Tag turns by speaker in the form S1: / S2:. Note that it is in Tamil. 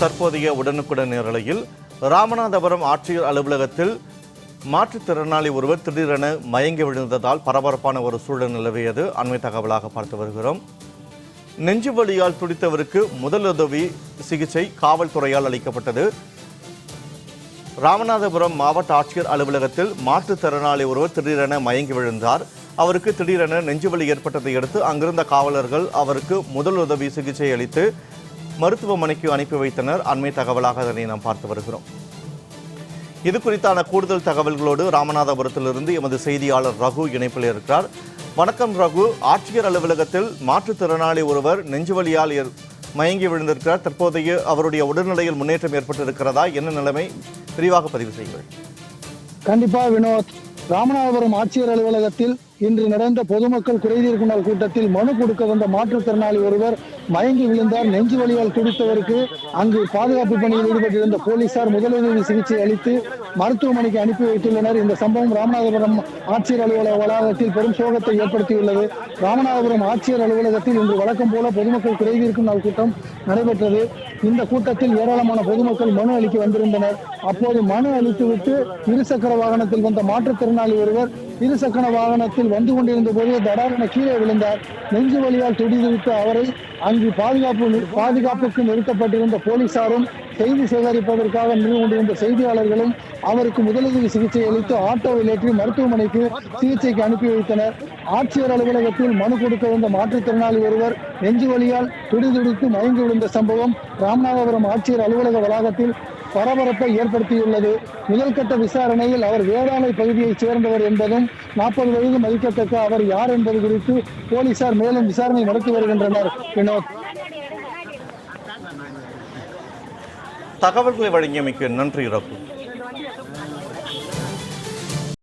S1: தற்போதைய உடனுக்குடன் நேரலையில் ராமநாதபுரம் ஆட்சியர் அலுவலகத்தில் மாற்றுத்திறனாளி ஒருவர் திடீரென மயங்கி விழுந்ததால் பரபரப்பான ஒரு சூழல் நிலவியது. அண்மை தகவலாக பார்த்து வருகிறோம். நெஞ்சு வழியால் துடித்தவருக்கு முதலுதவி சிகிச்சை காவல்துறையால் அளிக்கப்பட்டது. ராமநாதபுரம் மாவட்ட ஆட்சியர் அலுவலகத்தில் மாற்றுத்திறனாளி ஒருவர் திடீரென மயங்கி விழுந்தார். அவருக்கு திடீரென நெஞ்சுவலி ஏற்பட்டதை அடுத்து அங்கிருந்த காவலர்கள் அவருக்கு முதலுதவி சிகிச்சை அளித்து மருத்துவமனைக்கு அனுப்பி வைத்தனர். அண்மை தகவலாக அதனை நாம் பார்த்து வருகிறோம். இது குறித்தான கூடுதல் தகவல்களோடு ராமநாதபுரத்திலிருந்து எமது செய்தியாளர் ரகு இணைப்பில் இருக்கிறார். வணக்கம் ரகு. ஆட்சியர் அலுவலகத்தில் மாற்றுத்திறனாளி ஒருவர் நெஞ்சுவலியால் மயங்கி விழுந்திருக்கிறார். தற்போதைய அவருடைய உடல்நிலையில் முன்னேற்றம் ஏற்பட்டிருக்கிறதா? என்ன நிலைமை? விரிவாக பதிவு செய்யுங்கள்.
S2: கண்டிப்பா வினோத் ராமநாதபுரம் ஆட்சியர் அலுவலகத்தில் இன்று நடந்த பொதுமக்கள் குறைதீர்க்கும் நாள் கூட்டத்தில் மனு கொடுக்க வந்த மாற்றுத்திறனாளி ஒருவர் மயங்கி விழுந்தார். நெஞ்சு வலியால் துடித்தவருக்கு அங்கு பாதுகாப்பு பணியில் ஈடுபட்டிருந்த போலீசார் முதலுதவி சிகிச்சை அளித்து மருத்துவமனைக்கு அனுப்பி வைத்துள்ளனர். இந்த சம்பவம் ராமநாதபுரம் ஆட்சியர் அலுவலக வளாகத்தில் பெரும் சோகத்தை ஏற்படுத்தியுள்ளது. ராமநாதபுரம் ஆட்சியர் அலுவலகத்தில் இன்று வழக்கம் போல பொதுமக்கள் குறைதீர்க்கும் நாள் கூட்டம் நடைபெற்றது. இந்த கூட்டத்தில் ஏராளமான பொதுமக்கள் மனு அளிக்க வந்திருந்தனர். அப்போது மனு அளித்துவிட்டு இருசக்கர வாகனத்தில் வந்த மாற்றுத்திறனாளி ஒருவர் இருசக்கர வாகனத்தில் வந்து கொண்டிருந்த போது தடாரென கீழே விழுந்தார். நெஞ்சு வழியால் துடிதுவிட்டு அவரை அங்கு பாதுகாப்பு பாதுகாப்புக்கு நிறுத்தப்பட்டிருந்த போலீசாரும் செய்தி சேகரிப்பதற்காக நின்று கொண்டிருந்த செய்தியாளர்களும் அவருக்கு முதலுதவி சிகிச்சை அளித்து ஆட்டோவில் ஏற்றி மருத்துவமனைக்கு சிகிச்சைக்கு அனுப்பி வைத்தனர். ஆட்சியர் அலுவலகத்தில் மனு கொடுக்க வந்த மாற்றுத்திறனாளி ஒருவர் நெஞ்சு வழியால் துடிதுடித்து மயங்கி விழுந்த சம்பவம் ராமநாதபுரம் ஆட்சியர் அலுவலக வளாகத்தில் பரபரப்பை ஏற்படுத்தியுள்ளது. முதல்கட்ட விசாரணையில் அவர் வேளாணை பகுதியைச் சேர்ந்தவர் என்பதும் நாற்பது வயது மதிக்கத்தக்க அவர் யார் என்பது குறித்து போலீசார் மேலும் விசாரணை நடத்தி வருகின்றனர். வினோத்.
S1: தகவல்களை வழங்கியமைக்கு நன்றி ரகு.